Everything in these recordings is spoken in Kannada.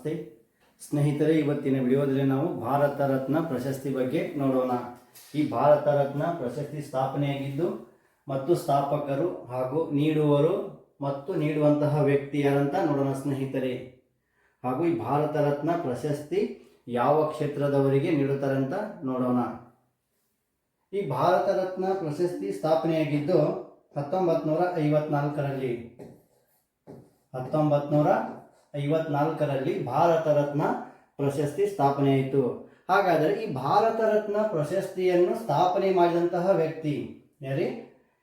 ನಮಸ್ತೆ. ಸ್ನೇಹಿತರೆ, ಇವತ್ತಿನ ವಿಡಿಯೋದಲ್ಲಿ ನಾವು ಭಾರತ ರತ್ನ ಪ್ರಶಸ್ತಿ ಬಗ್ಗೆ ನೋಡೋಣ. ಈ ಭಾರತ ರತ್ನ ಪ್ರಶಸ್ತಿ ಸ್ಥಾಪನೆಯಾಗಿದ್ದು, ಮತ್ತು ಸ್ಥಾಪಕರು ಹಾಗೂ ನೀಡುವರು ಮತ್ತು ನೀಡುವಂತಹ ವ್ಯಕ್ತಿ ಯಾರಂತ ನೋಡೋಣ ಸ್ನೇಹಿತರೆ. ಹಾಗೂ ಈ ಭಾರತ ರತ್ನ ಪ್ರಶಸ್ತಿ ಯಾವ ಕ್ಷೇತ್ರದವರಿಗೆ ನೀಡುತ್ತಾರೆ ಅಂತ ನೋಡೋಣ. ಈ ಭಾರತ ರತ್ನ ಪ್ರಶಸ್ತಿ ಸ್ಥಾಪನೆಯಾಗಿದ್ದು ಹತ್ತೊಂಬತ್ತು ನೂರ ಐವತ್ನಾಲ್ಕರಲ್ಲಿ. ಹತ್ತೊಂಬತ್ತು ನೂರ ಐವತ್ನಾಲ್ಕರಲ್ಲಿ ಭಾರತ ರತ್ನ ಪ್ರಶಸ್ತಿ ಸ್ಥಾಪನೆಯಾಯಿತು ಹಾಗಾದರೆ ಈ ಭಾರತ ರತ್ನ ಪ್ರಶಸ್ತಿಯನ್ನು ಸ್ಥಾಪನೆ ಮಾಡಿದಂತಹ ವ್ಯಕ್ತಿ ಯಾರಿ?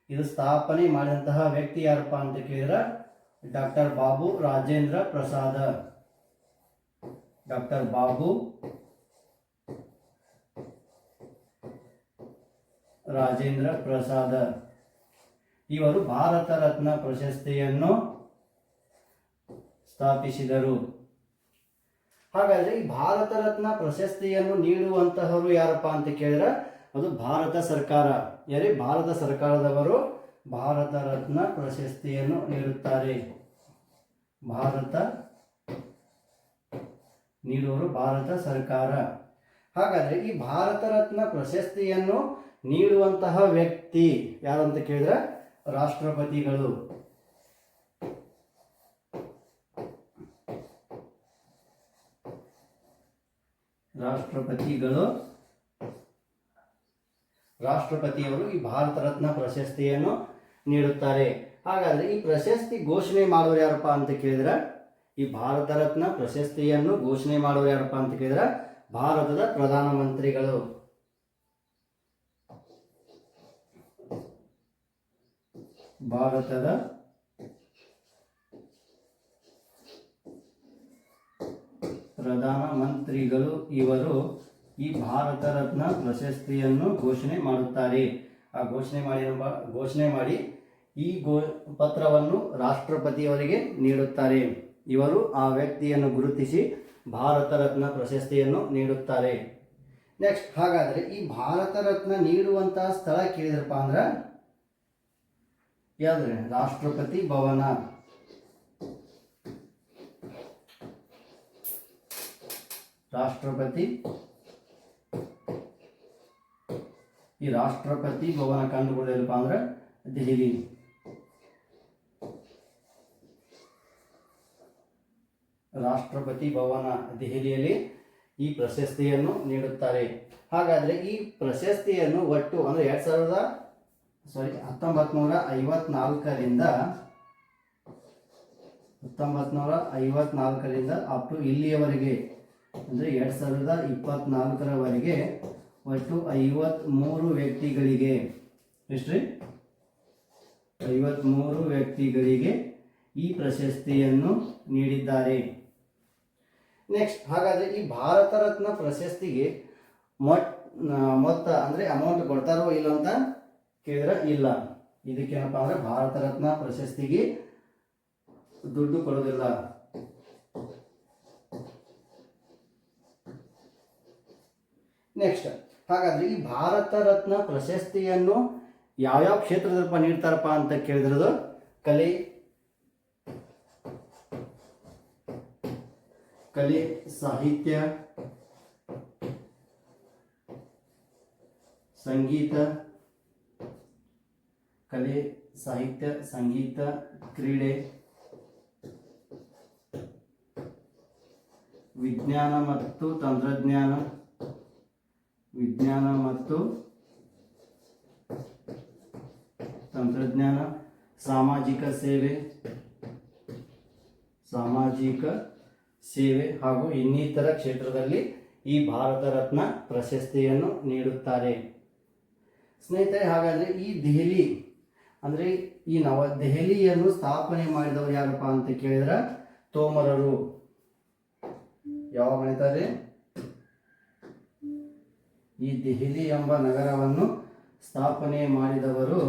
ಇದು ಸ್ಥಾಪನೆ ಮಾಡಿದಂತಹ ವ್ಯಕ್ತಿ ಯಾರಪ್ಪ ಅಂತ ಕೇಳಿದ್ರೆ? ಡಾಕ್ಟರ್ ಬಾಬು ರಾಜೇಂದ್ರ ಪ್ರಸಾದ. ಡಾಕ್ಟರ್ ಬಾಬು ರಾಜೇಂದ್ರ ಪ್ರಸಾದ. ಇವರು ಭಾರತ ರತ್ನ ಪ್ರಶಸ್ತಿಯನ್ನು ಸ್ಥಾಪಿಸಿದರು. ಹಾಗಾದ್ರೆ ಈ ಭಾರತ ರತ್ನ ಪ್ರಶಸ್ತಿಯನ್ನು ನೀಡುವಂತಹವರು ಯಾರಪ್ಪ ಅಂತ ಕೇಳಿದ್ರೆ, ಅದು ಭಾರತ ಸರ್ಕಾರ. ಯಾರೇ ಭಾರತ ಸರ್ಕಾರದವರು ಭಾರತ ರತ್ನ ಪ್ರಶಸ್ತಿಯನ್ನು ನೀಡುತ್ತಾರೆ. ಭಾರತ ನೀಡುವರು ಭಾರತ ಸರ್ಕಾರ. ಹಾಗಾದ್ರೆ ಈ ಭಾರತ ರತ್ನ ಪ್ರಶಸ್ತಿಯನ್ನು ನೀಡುವಂತಹ ವ್ಯಕ್ತಿ ಯಾರಂತ ಕೇಳಿದ್ರೆ, ರಾಷ್ಟ್ರಪತಿಗಳು. ರಾಷ್ಟ್ರಪತಿಗಳು. ರಾಷ್ಟ್ರಪತಿಯವರು ಈ ಭಾರತ ರತ್ನ ಪ್ರಶಸ್ತಿಯನ್ನು ನೀಡುತ್ತಾರೆ. ಹಾಗಾದ್ರೆ ಈ ಪ್ರಶಸ್ತಿ ಘೋಷಣೆ ಮಾಡೋರು ಯಾರಪ್ಪ ಅಂತ ಕೇಳಿದ್ರೆ, ಈ ಭಾರತ ರತ್ನ ಪ್ರಶಸ್ತಿಯನ್ನು ಘೋಷಣೆ ಮಾಡೋರು ಯಾರಪ್ಪ ಅಂತ ಕೇಳಿದ್ರೆ, ಭಾರತದ ಪ್ರಧಾನಮಂತ್ರಿಗಳು. ಭಾರತದ ಪ್ರಧಾನಮಂತ್ರಿಗಳು ಇವರು ಈ ಭಾರತ ರತ್ನ ಪ್ರಶಸ್ತಿಯನ್ನು ಘೋಷಣೆ ಮಾಡುತ್ತಾರೆ. ಆ ಘೋಷಣೆ ಮಾಡಿ ಘೋಷಣೆ ಮಾಡಿ ಈ ಗೋ ಪತ್ರವನ್ನು ರಾಷ್ಟ್ರಪತಿಯವರಿಗೆ ನೀಡುತ್ತಾರೆ. ಇವರು ಆ ವ್ಯಕ್ತಿಯನ್ನು ಗುರುತಿಸಿ ಭಾರತ ರತ್ನ ಪ್ರಶಸ್ತಿಯನ್ನು ನೀಡುತ್ತಾರೆ. ನೆಕ್ಸ್ಟ್, ಹಾಗಾದರೆ ಈ ಭಾರತ ರತ್ನ ನೀಡುವಂತಹ ಸ್ಥಳ ಕೇಳಿದ್ರಪ್ಪ ಅಂದ್ರೆ ಯಾವುದ್ರೆ ರಾಷ್ಟ್ರಪತಿ ಭವನ. ರಾಷ್ಟ್ರಪತಿ. ಈ ರಾಷ್ಟ್ರಪತಿ ಭವನ ಕಂಡುಕೊಳ್ಳಪ್ಪ ಅಂದ್ರೆ ದೆಹಲಿ. ರಾಷ್ಟ್ರಪತಿ ಭವನ ದೆಹಲಿಯಲ್ಲಿ ಈ ಪ್ರಶಸ್ತಿಯನ್ನು ನೀಡುತ್ತಾರೆ. ಹಾಗಾದರೆ ಈ ಪ್ರಶಸ್ತಿಯನ್ನು ಒಟ್ಟು ಅಂದರೆ ಎರಡು ಸಾವಿರದ ಸಾರಿ ಹತ್ತೊಂಬತ್ತು ನೂರ ಐವತ್ನಾಲ್ಕರಿಂದ ಹತ್ತೊಂಬತ್ತು ನೂರ ಐವತ್ನಾಲ್ಕರಿಂದ ಅಪ್ ಟು ಇಲ್ಲಿಯವರೆಗೆ ಅಂದರೆ ಎರಡು ಸಾವಿರದ ಇಪ್ಪತ್ತ್ನಾಲ್ಕರವರೆಗೆ ಒಟ್ಟು ಐವತ್ತ್ಮೂರು ವ್ಯಕ್ತಿಗಳಿಗೆ. ಎಷ್ಟ್ರಿ? ಐವತ್ತ್ಮೂರು ವ್ಯಕ್ತಿಗಳಿಗೆ ಈ ಪ್ರಶಸ್ತಿಯನ್ನು ನೀಡಿದ್ದಾರೆ. ನೆಕ್ಸ್ಟ್ ಹಾಗಾದರೆ ಈ ಭಾರತ ರತ್ನ ಪ್ರಶಸ್ತಿಗೆ ಮೊಟ್ ಮೊತ್ತ ಅಂದರೆ ಅಮೌಂಟ್ ಕೊಡ್ತಾರೋ ಇಲ್ಲ ಅಂತ ಕೇಳಿದ್ರೆ ಇಲ್ಲ. ಇದಕ್ಕೇನಪ್ಪ ಅಂದರೆ ಭಾರತ ರತ್ನ ಪ್ರಶಸ್ತಿಗೆ ದುಡ್ಡು ಕೊಡೋದಿಲ್ಲ. ನೆಕ್ಸ್ಟ್ ಹಾಗಾದ್ರೆ ಈ ಭಾರತ ರತ್ನ ಪ್ರಶಸ್ತಿಯನ್ನು ಯಾವ್ಯಾವ ಕ್ಷೇತ್ರದಪ್ಪ ನೀಡ್ತಾರಪ್ಪ ಅಂತ ಕೇಳಿದ್ರದು? ಕಲೆ ಕಲೆ ಸಾಹಿತ್ಯ, ಸಂಗೀತ, ಕಲೆ ಸಾಹಿತ್ಯ, ಸಂಗೀತ, ಕ್ರೀಡೆ, ವಿಜ್ಞಾನ ಮತ್ತು ತಂತ್ರಜ್ಞಾನ ವಿಜ್ಞಾನ ಮತ್ತು ತಂತ್ರಜ್ಞಾನ, ಸಾಮಾಜಿಕ ಸೇವೆ ಸಾಮಾಜಿಕ ಸೇವೆ ಹಾಗೂ ಇನ್ನಿತರ ಕ್ಷೇತ್ರದಲ್ಲಿ ಈ ಭಾರತ ರತ್ನ ಪ್ರಶಸ್ತಿಯನ್ನು ನೀಡುತ್ತಾರೆ. ಸ್ನೇಹಿತರೆ, ಹಾಗಾದರೆ ಈ ದೆಹಲಿ, ಅಂದರೆ ಈ ನವ ದೆಹಲಿಯನ್ನು ಸ್ಥಾಪನೆ ಮಾಡಿದವರು ಯಾರಪ್ಪ ಅಂತ ಕೇಳಿದ್ರೆ ತೋಮರರು. ಯಾವಾಗ ಮಾಡಿದ್ದಾರೆ ಈ ದೆಹಲಿ ಎಂಬ ನಗರವನ್ನು ಸ್ಥಾಪನೆ ಮಾಡಿದವರು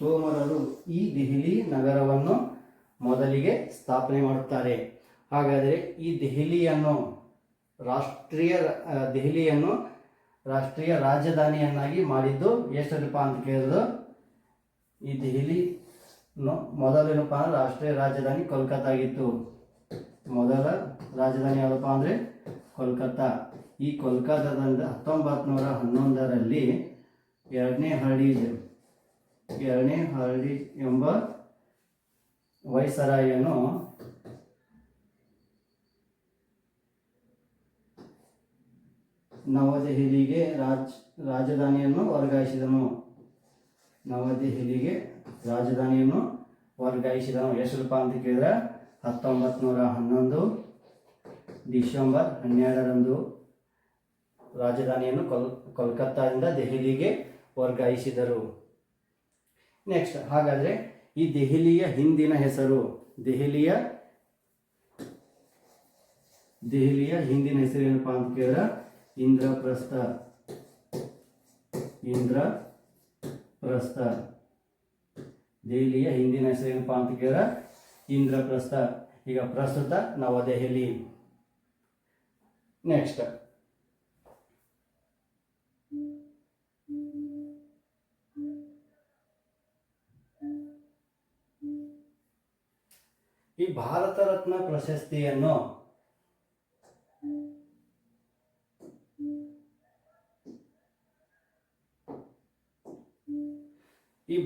ತೋಮರರು ಈ ದೆಹಲಿ ನಗರವನ್ನು ಮೊದಲಿಗೆ ಸ್ಥಾಪನೆ ಮಾಡುತ್ತಾರೆ. ಹಾಗಾದರೆ ಈ ದೆಹಲಿಯನ್ನು ರಾಷ್ಟ್ರೀಯ, ದೆಹಲಿಯನ್ನು ರಾಷ್ಟ್ರೀಯ ರಾಜಧಾನಿಯನ್ನಾಗಿ ಮಾಡಿದ್ದು. ಎಷ್ಟರಪ್ಪ ಅಂತ ಕೇಳಿದ್ರು. ಈ ದೆಹಲಿ ಮೊದಲ ಮೊದಲೇನಪ್ಪ ಅಂದ್ರೆ ರಾಷ್ಟ್ರೀಯ ರಾಜಧಾನಿ ಕೋಲ್ಕತ್ತಾ ಆಗಿತ್ತು ಮೊದಲ ರಾಜಧಾನಿ ಯಾವುದಪ್ಪ ಅಂದರೆ ಕೋಲ್ಕತ್ತಾ. ಈ ಕೋಲ್ಕತ್ತಾದಿಂದ ಹತ್ತೊಂಬತ್ತು ನೂರ ಹನ್ನೊಂದರಲ್ಲಿ ಎರಡನೇ ಹಳ್ಳಿ ಎರಡನೇ ಹಳ್ಳಿ ಎಂಬ ವೈಸರಾಯನು ನವದೆಹಲಿಗೆ ರಾಜ್, ರಾಜಧಾನಿಯನ್ನು ವರ್ಗಾಯಿಸಿದನು. ನವದೆಹಲಿಗೆ ರಾಜಧಾನಿಯನ್ನು ವರ್ಗಾಯಿಸಿದನು. ಹೆಸರು ಅಂತ ಕೇಳಿದ್ರೆ ಹತ್ತೊಂಬತ್ತು ನೂರ ಹನ್ನೊಂದು ಡಿಸೆಂಬರ್ ಹನ್ನೆರಡರಂದು ರಾಜಧಾನಿಯನ್ನು ಕೊಲ್, ಕೋಲ್ಕತ್ತಾದಿಂದ ದೆಹಲಿಗೆ ವರ್ಗಾಯಿಸಿದರು. ನೆಕ್ಸ್ಟ್, ಹಾಗಾದರೆ ಈ ದೆಹಲಿಯ ಹಿಂದಿನ ಹೆಸರು, ದೆಹಲಿಯ ದೆಹಲಿಯ ಹಿಂದಿನ ಹೆಸರು ಏನಪ್ಪಾ ಅಂತ ಕೇಳಿದ್ರೆ ಇಂದ್ರಪ್ರಸ್ಥ. ಇಂದ್ರಪ್ರಸ್ಥ. ದೆಹಲಿಯ ಹಿಂದಿನ ಹೆಸರು ಏನಪ್ಪಾ ಅಂತ ಕೇಳಿದ್ರೆ, ಇಂದ್ರಪ್ರಸ್ಥ. ಈಗ ಪ್ರಸ್ತುತ ನವದೆಹಲಿ ನೆಕ್ಸ್ಟ್ ಈ ಭಾರತ ರತ್ನ ಪ್ರಶಸ್ತಿಯನ್ನು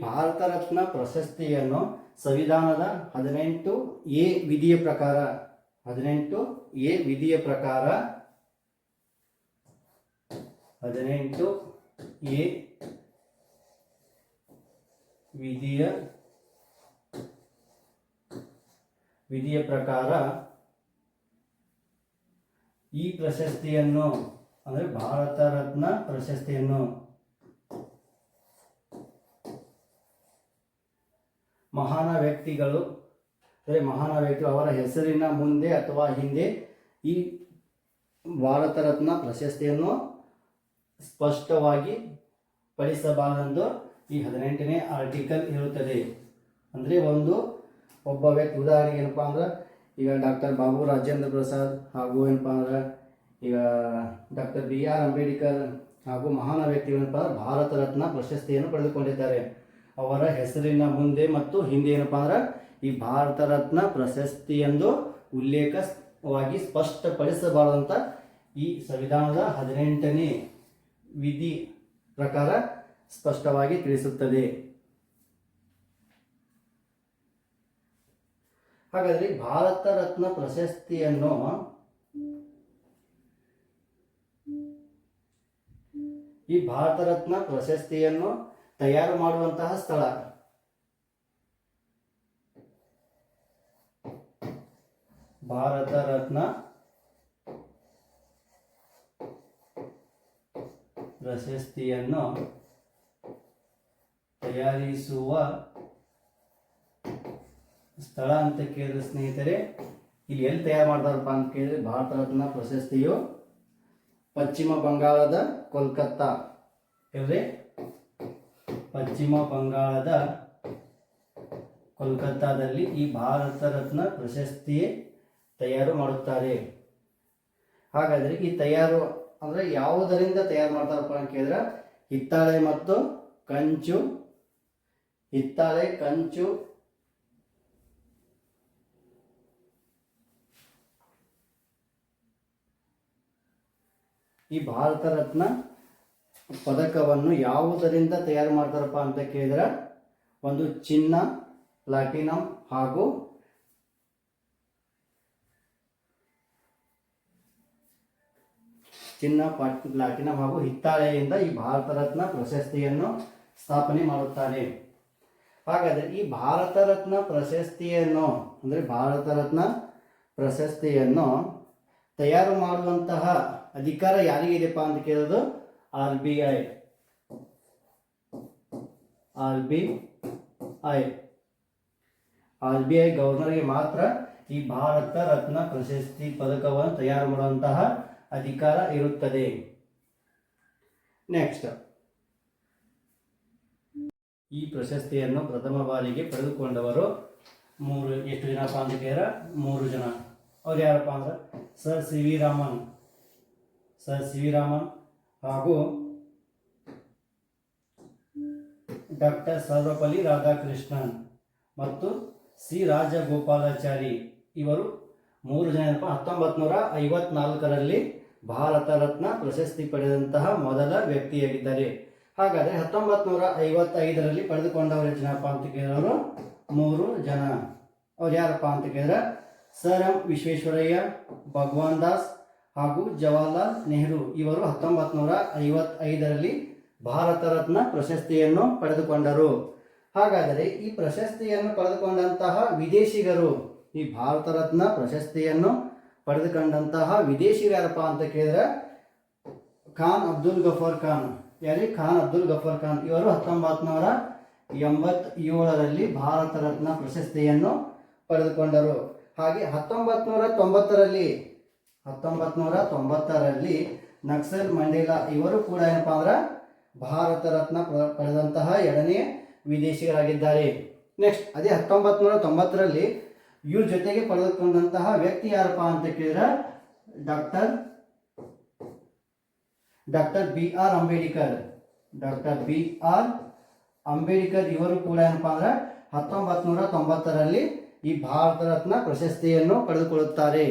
ಭಾರತ ರತ್ನ ಪ್ರಶಸ್ತಿಯನ್ನು ಸಂವಿಧಾನದ ಹದಿನೆಂಟು ಎ ವಿಧಿಯ ಪ್ರಕಾರ, ಹದಿನೆಂಟು ಎ ವಿಧಿಯ ಪ್ರಕಾರ, ಹದಿನೆಂಟು ಎ ವಿಧಿಯ ವಿಧಿಯ ಪ್ರಕಾರ ಈ ಪ್ರಶಸ್ತಿಯನ್ನು, ಅಂದರೆ ಭಾರತ ರತ್ನ ಪ್ರಶಸ್ತಿಯನ್ನು ಮಹಾನ ವ್ಯಕ್ತಿಗಳು, ಅಂದರೆ ಮಹಾನ ವ್ಯಕ್ತಿ ಅವರ ಹೆಸರಿನ ಮುಂದೆ ಅಥವಾ ಹಿಂದೆ ಈ ಭಾರತ ರತ್ನ ಪ್ರಶಸ್ತಿಯನ್ನು ಸ್ಪಷ್ಟವಾಗಿ ಪಡಿಸಬಾರದೆಂದು ಈ ಹದಿನೆಂಟನೇ ಆರ್ಟಿಕಲ್ ಇರುತ್ತದೆ ಅಂದರೆ ಒಂದು ಒಬ್ಬ ವ್ಯಕ್ತಿ, ಉದಾಹರಣೆಗೆ ಏನಪ್ಪ ಅಂದ್ರೆ ಈಗ ಡಾಕ್ಟರ್ ಬಾಬು ರಾಜೇಂದ್ರ ಪ್ರಸಾದ್ ಹಾಗೂ ಏನಪ್ಪ ಅಂದ್ರೆ ಈಗ ಡಾಕ್ಟರ್ ಬಿ ಆರ್ ಅಂಬೇಡ್ಕರ್ ಹಾಗೂ ಮಹಾನ ವ್ಯಕ್ತಿಗಳೇನಪ್ಪ ಅಂದ್ರೆ ಭಾರತ ರತ್ನ ಪ್ರಶಸ್ತಿಯನ್ನು ಪಡೆದುಕೊಂಡಿದ್ದಾರೆ. ಅವರ ಹೆಸರಿನ ಮುಂದೆ ಮತ್ತು ಹಿಂದೆ ಏನಪ್ಪ ಅಂದ್ರೆ ಈ ಭಾರತ ರತ್ನ ಪ್ರಶಸ್ತಿ ಎಂದು ಉಲ್ಲೇಖವಾಗಿ ಸ್ಪಷ್ಟಪಡಿಸಬಾರದಂತ ಈ ಸಂವಿಧಾನದ ಹದಿನೆಂಟನೇ ವಿಧಿ ಪ್ರಕಾರ ಸ್ಪಷ್ಟವಾಗಿ ತಿಳಿಸುತ್ತದೆ. ಹಾಗಾದ್ರೆ ಭಾರತ ರತ್ನ ಪ್ರಶಸ್ತಿಯನ್ನು ಈ ಭಾರತ ರತ್ನ ಪ್ರಶಸ್ತಿಯನ್ನು ತಯಾರು ಮಾಡುವಂತಹ ಸ್ಥಳ. ಭಾರತ ರತ್ನ ಪ್ರಶಸ್ತಿಯನ್ನು ತಯಾರಿಸುವ ಸ್ಥಳ ಅಂತ ಕೇಳಿದ್ರೆ ಸ್ನೇಹಿತರೆ, ಇಲ್ಲಿ ಎಲ್ಲಿ ತಯಾರು ಮಾಡ್ತಾರಪ್ಪ ಅಂತ ಕೇಳಿದ್ರೆ ಭಾರತ ರತ್ನ ಪ್ರಶಸ್ತಿಯು ಪಶ್ಚಿಮ ಬಂಗಾಳದ ಕೋಲ್ಕತ್ತಾ. ಎಲ್ಲಿ ಪಶ್ಚಿಮ ಬಂಗಾಳದ ಕೋಲ್ಕತ್ತಾದಲ್ಲಿ ಈ ಭಾರತ ರತ್ನ ಪ್ರಶಸ್ತಿ ತಯಾರು ಮಾಡುತ್ತಾರೆ. ಹಾಗಾದರೆ ಈ ತಯಾರು ಅಂದರೆ ಯಾವುದರಿಂದ ತಯಾರು ಮಾಡ್ತಾರಪ್ಪ ಅಂತ ಕೇಳಿದ್ರೆ ಹಿತ್ತಾಳೆ ಮತ್ತು ಕಂಚು, ಹಿತ್ತಾಳೆ, ಕಂಚು, ಈ ಭಾರತ ರತ್ನ ಪದಕವನ್ನು ಯಾವುದರಿಂದ ತಯಾರು ಮಾಡ್ತಾರಪ್ಪ ಅಂತ ಕೇಳಿದ್ರೆ ಒಂದು ಚಿನ್ನ, ಪ್ಲಾಟಿನಂ ಹಾಗೂ ಚಿನ್ನ ಪ್ಲಾಟಿನಂ ಹಾಗೂ ಹಿತ್ತಾಳೆಯಿಂದ ಈ ಭಾರತ ರತ್ನ ಪ್ರಶಸ್ತಿಯನ್ನು ಸ್ಥಾಪನೆ ಮಾಡುತ್ತಾರೆ ಹಾಗಾದರೆ ಈ ಭಾರತ ರತ್ನ ಪ್ರಶಸ್ತಿಯನ್ನು, ಅಂದರೆ ಭಾರತ ರತ್ನ ಪ್ರಶಸ್ತಿಯನ್ನು ತಯಾರು ಮಾಡುವಂತಹ ಅಧಿಕಾರ ಯಾರಿಗಿದೆಪ್ಪ ಅಂತ ಕೇಳೋದು R B I. R B I. R B I ಗವರ್ನರ್ಗೆ ಮಾತ್ರ ಈ ಭಾರತ ರತ್ನ ಪ್ರಶಸ್ತಿ ಪದಕವನ್ನು ತಯಾರು ಮಾಡುವಂತಹ ಅಧಿಕಾರ ಇರುತ್ತದೆ. ನೆಕ್ಸ್ಟ್ ಈ ಪ್ರಶಸ್ತಿಯನ್ನು ಪ್ರಥಮ ಬಾರಿಗೆ ಪಡೆದುಕೊಂಡವರು ಮೂರು, ಎಷ್ಟು ಜನಪ್ಪ ಅಂತ ಮೂರು ಜನ. ಅವ್ರು ಯಾರಪ್ಪ ಅಂದ್ರೆ sir C V Raman. Sir C V Raman. ಹಾಗೂ ಡಾಕ್ಟರ್ ಸರ್ವಪಲ್ಲಿ ರಾಧಾಕೃಷ್ಣನ್ ಮತ್ತು ಸಿ ರಾಜಗೋಪಾಲಾಚಾರಿ ಇವರು ಮೂರು ಜನ ಏನಪ್ಪ? ಹತ್ತೊಂಬತ್ತು ನೂರ ಐವತ್ನಾಲ್ಕರಲ್ಲಿ ಭಾರತ ರತ್ನ ಪ್ರಶಸ್ತಿ ಪಡೆದಂತಹ ಮೊದಲ ವ್ಯಕ್ತಿಯಾಗಿದ್ದಾರೆ. ಹಾಗಾದರೆ ಹತ್ತೊಂಬತ್ತು ನೂರ ಐವತ್ತೈದರಲ್ಲಿ ಪಡೆದುಕೊಂಡವರು ಜನಪ್ಪ ಅಂತ ಕೇಳಿದವರು ಮೂರು ಜನ. ಅವ್ರು ಯಾರಪ್ಪ ಅಂತ ಕೇಳಿದ್ರೆ ಸರ್ ಎಂ ವಿಶ್ವೇಶ್ವರಯ್ಯ, ಭಗವಾನ್ ದಾಸ್ ಹಾಗೂ ಜವಾಹರ್ಲಾಲ್ ನೆಹರು ಇವರು ಹತ್ತೊಂಬತ್ತು ನೂರ ಐವತ್ತೈದರಲ್ಲಿ ಭಾರತ ರತ್ನ ಪ್ರಶಸ್ತಿಯನ್ನು ಪಡೆದುಕೊಂಡರು. ಹಾಗಾದರೆ ಈ ಪ್ರಶಸ್ತಿಯನ್ನು ಪಡೆದುಕೊಂಡಂತಹ ವಿದೇಶಿಗರು ಈ ಭಾರತ ರತ್ನ ಪ್ರಶಸ್ತಿಯನ್ನು ಪಡೆದುಕೊಂಡಂತಹ ವಿದೇಶಿಗರು ಯಾರಪ್ಪ ಅಂತ ಕೇಳಿದ್ರೆ ಖಾನ್ ಅಬ್ದುಲ್ ಗಫರ್ ಖಾನ್. ಯಾರಿ? ಖಾನ್ ಅಬ್ದುಲ್ ಗಫರ್ ಖಾನ್. ಇವರು ಹತ್ತೊಂಬತ್ತು ನೂರ ಎಂಬತ್ತೇಳರಲ್ಲಿ ಭಾರತ ರತ್ನ ಪ್ರಶಸ್ತಿಯನ್ನು ಪಡೆದುಕೊಂಡರು. ಹಾಗೆ ಹತ್ತೊಂಬತ್ತು ನೂರ ತೊಂಬತ್ತರಲ್ಲಿ ಹತ್ತೊಂಬತ್ತು ನೂರ ತೊಂಬತ್ತರಲ್ಲಿ ನಕ್ಸಲ್ ಮಂಡೇಲಾ ಇವರು ಕೂಡ ಏನಪ್ಪ ಅಂದ್ರೆ ಭಾರತ ರತ್ನ ಪಡೆದಂತಹ ಎರಡನೇ ವಿದೇಶಿಗರಾಗಿದ್ದಾರೆ. ನೆಕ್ಸ್ಟ್ ಅದೇ ಹತ್ತೊಂಬತ್ತು ನೂರ ತೊಂಬತ್ತರಲ್ಲಿ ಇವ್ರ ಜೊತೆಗೆ ಪಡೆದುಕೊಂಡಂತಹ ವ್ಯಕ್ತಿ ಯಾರಪ್ಪ ಅಂತ ಕೇಳಿದ್ರೆ? Doctor doctor B R Ambedkar. Doctor B R Ambedkar ಇವರು ಕೂಡ ಏನಪ್ಪ ಅಂದ್ರೆ ಹತ್ತೊಂಬತ್ತು ನೂರ ತೊಂಬತ್ತರಲ್ಲಿ ಈ ಭಾರತ ರತ್ನ ಪ್ರಶಸ್ತಿಯನ್ನು ಪಡೆದುಕೊಳ್ಳುತ್ತಾರೆ.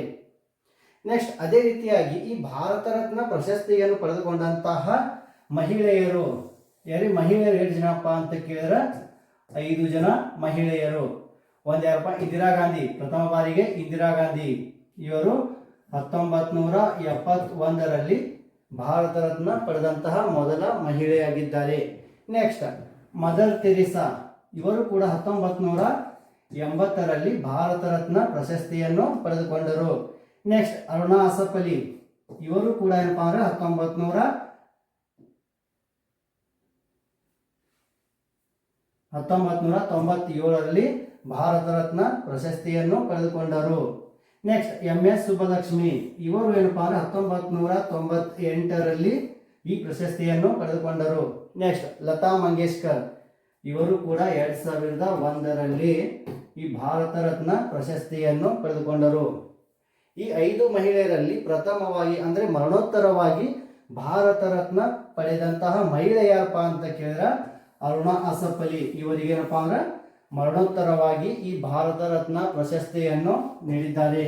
ನೆಕ್ಸ್ಟ್ ಅದೇ ರೀತಿಯಾಗಿ ಈ ಭಾರತ ರತ್ನ ಪ್ರಶಸ್ತಿಯನ್ನು ಪಡೆದುಕೊಂಡಂತಹ ಮಹಿಳೆಯರು. ಯಾರಿ ಮಹಿಳೆಯರು ಎಷ್ಟು ಜನಪ್ಪ ಅಂತ ಕೇಳಿದ್ರೆ ಐದು ಜನ ಮಹಿಳೆಯರು. ಒಂದು ಯಾರಪ್ಪ? ಇಂದಿರಾ ಗಾಂಧಿ. ಪ್ರಥಮ ಬಾರಿಗೆ ಇಂದಿರಾ ಗಾಂಧಿ. ಇವರು ಹತ್ತೊಂಬತ್ತು ನೂರ ಎಪ್ಪತ್ತೊಂದರಲ್ಲಿ ಭಾರತ ರತ್ನ ಪಡೆದಂತಹ ಮೊದಲ ಮಹಿಳೆಯಾಗಿದ್ದಾರೆ. ನೆಕ್ಸ್ಟ್ ಮದರ್ ತೆರಿಸಾ ಇವರು ಕೂಡ ಹತ್ತೊಂಬತ್ತು ನೂರ ಎಂಬತ್ತರಲ್ಲಿ ಭಾರತ ರತ್ನ ಪ್ರಶಸ್ತಿಯನ್ನು ಪಡೆದುಕೊಂಡರು. ನೆಕ್ಸ್ಟ್ ಅರುಣಾ ಅಲಿ ಇವರು ಕೂಡ ಏನಪ್ಪಾ ಅಂದ್ರೆ ಹತ್ತೊಂಬತ್ತು ನೂರ ಹತ್ತೊಂಬತ್ತು ನೂರ ತೊಂಬತ್ತೇಳರಲ್ಲಿ ಭಾರತ ರತ್ನ ಪ್ರಶಸ್ತಿಯನ್ನು ಪಡೆದುಕೊಂಡರು. Next M S Subbulakshmi. ಇವರು ಏನಪ್ಪ ಅಂದ್ರೆ ಹತ್ತೊಂಬತ್ತು ನೂರ ತೊಂಬತ್ತೆಂಟರಲ್ಲಿ ಈ ಪ್ರಶಸ್ತಿಯನ್ನು ಪಡೆದುಕೊಂಡರು. ನೆಕ್ಸ್ಟ್ ಲತಾ ಮಂಗೇಶ್ಕರ್. ಇವರು ಕೂಡ ಎರಡ್ ಸಾವಿರದ ಒಂದರಲ್ಲಿ ಈ ಭಾರತ ರತ್ನ ಪ್ರಶಸ್ತಿಯನ್ನು ಪಡೆದುಕೊಂಡರು. ಈ ಐದು ಮಹಿಳೆಯರಲ್ಲಿ ಪ್ರಥಮವಾಗಿ ಅಂದ್ರೆ ಮರಣೋತ್ತರವಾಗಿ ಭಾರತ ರತ್ನ ಪಡೆದಂತಹ ಮಹಿಳೆ ಯಾರಪ್ಪ ಅಂತ ಕೇಳಿದ್ರೆ ಅರುಣಾ ಅಸಫಲಿ. ಇವರಿಗೇನಪ್ಪ ಅಂದ್ರೆ ಮರಣೋತ್ತರವಾಗಿ ಈ ಭಾರತ ರತ್ನ ಪ್ರಶಸ್ತಿಯನ್ನು ನೀಡಿದ್ದಾರೆ.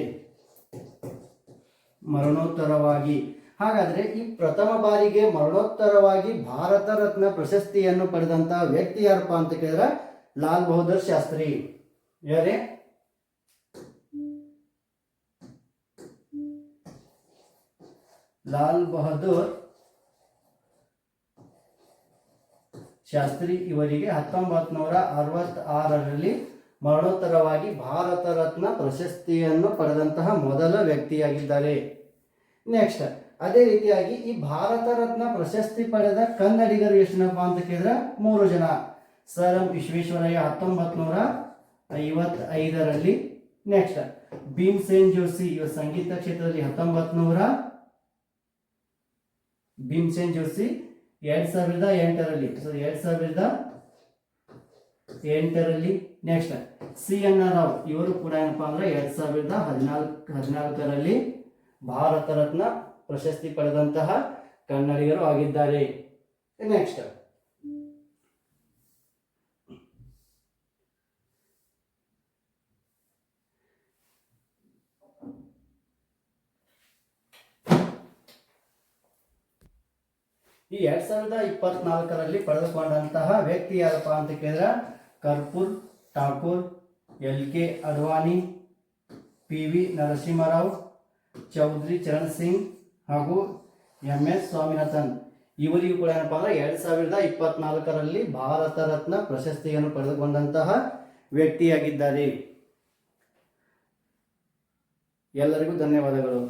ಮರಣೋತ್ತರವಾಗಿ. ಹಾಗಾದ್ರೆ ಈ ಪ್ರಥಮ ಬಾರಿಗೆ ಮರಣೋತ್ತರವಾಗಿ ಭಾರತ ರತ್ನ ಪ್ರಶಸ್ತಿಯನ್ನು ಪಡೆದಂತಹ ವ್ಯಕ್ತಿ ಯಾರಪ್ಪ ಅಂತ ಕೇಳಿದ್ರೆ ಲಾಲ್ ಬಹದ್ದೂರ್ ಶಾಸ್ತ್ರಿ. ಯಾರೇ? ಲಾಲ್ ಬಹದ್ದೂರ್ ಶಾಸ್ತ್ರಿ ಇವರಿಗೆ ಹತ್ತೊಂಬತ್ತು ನೂರ ಅರವತ್ತಾರರಲ್ಲಿ ಮರಣೋತ್ತರವಾಗಿ ಭಾರತ ರತ್ನ ಪ್ರಶಸ್ತಿಯನ್ನು ಪಡೆದಂತಹ ಮೊದಲ ವ್ಯಕ್ತಿಯಾಗಿದ್ದಾರೆ. ನೆಕ್ಸ್ಟ್ ಅದೇ ರೀತಿಯಾಗಿ ಈ ಭಾರತ ರತ್ನ ಪ್ರಶಸ್ತಿ ಪಡೆದ ಕನ್ನಡಿಗರು ಎಷ್ಟನಪ್ಪ ಅಂತ ಕೇಳಿದ್ರೆ ಮೂರು ಜನ. ಸರ್ ಎಂ ವಿಶ್ವೇಶ್ವರಯ್ಯ ಹತ್ತೊಂಬತ್ತು ನೂರ ಐವತ್ತೈದರಲ್ಲಿ. ನೆಕ್ಸ್ಟ್ ಭೀಮ್ಸೇನ್ ಜೋಶಿ, ಇವರು ಸಂಗೀತ ಕ್ಷೇತ್ರದಲ್ಲಿ ಹತ್ತೊಂಬತ್ತು ನೂರ ಭೀಮ್ಸೇನ್ ಜೋಶಿ ಎರಡ್ ಸಾವಿರದ ಎಂಟರಲ್ಲಿ ಸೊ ಎರಡ್ ಸಾವಿರದ ಎಂಟರಲ್ಲಿ next C N R Rao ಇವರು ಕೂಡ ಏನಪ್ಪ ಅಂದ್ರೆ ಎರಡ್ ಸಾವಿರದ ಹದಿನಾಲ್ಕು ಹದಿನಾಲ್ಕರಲ್ಲಿ ಭಾರತ ರತ್ನ ಪ್ರಶಸ್ತಿ ಪಡೆದಂತಹ ಕನ್ನಡಿಗರು ಆಗಿದ್ದಾರೆ ನೆಕ್ಸ್ಟ್ ಈ ಎರಡ್ ಸಾವಿರದ ಇಪ್ಪತ್ನಾಲ್ಕರಲ್ಲಿ ಪಡೆದುಕೊಂಡಂತಹ ವ್ಯಕ್ತಿ ಯಾರಪ್ಪ ಅಂತ ಕೇಳಿದ್ರೆ Karpoori, Thakur, L K Advani, P V Narasimha Rao, Chaudhary Charan Singh ಹಾಗೂ ಎಂ ಎಸ್ ಸ್ವಾಮಿನಾಥನ್. ಇವರಿಗೂ ಕೂಡ ಏನಪ್ಪ ಅಂದ್ರೆ ಎರಡ್ ಸಾವಿರದ ಇಪ್ಪತ್ನಾಲ್ಕರಲ್ಲಿ ಭಾರತ ರತ್ನ ಪ್ರಶಸ್ತಿಯನ್ನು ಪಡೆದುಕೊಂಡಂತಹ ವ್ಯಕ್ತಿಯಾಗಿದ್ದಾರೆ. ಎಲ್ಲರಿಗೂ ಧನ್ಯವಾದಗಳು.